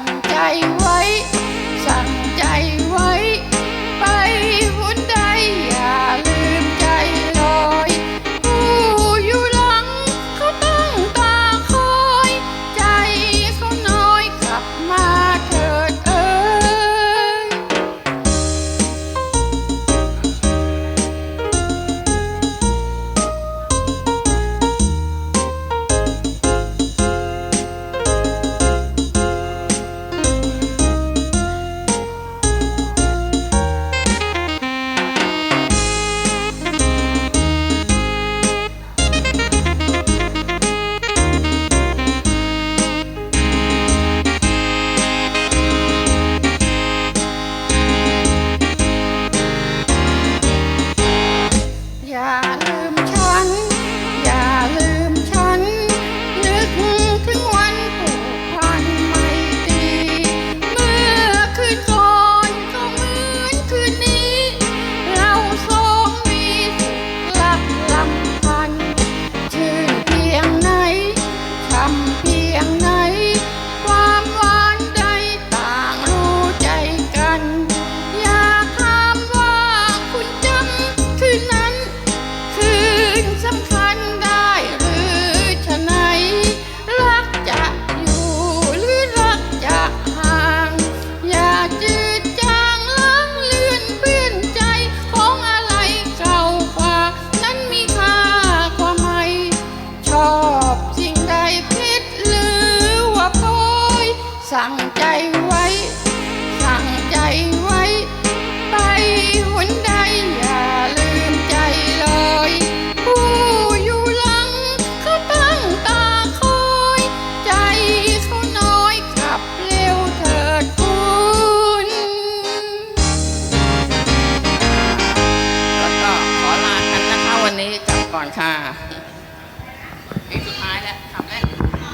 ั่งใจไว้ สั่งใจไว้ สั่งใจไว้ สั่งใจไว้ ไปหุนใดอย่าลืมใจเลย ผู้อยู่หลังเขาตั้งตาคอย ใจเขาน้อยขับเร็วเถิดคุณแล้วก็ขอลากันนะคะวันนี้กลับก่อนค่ะ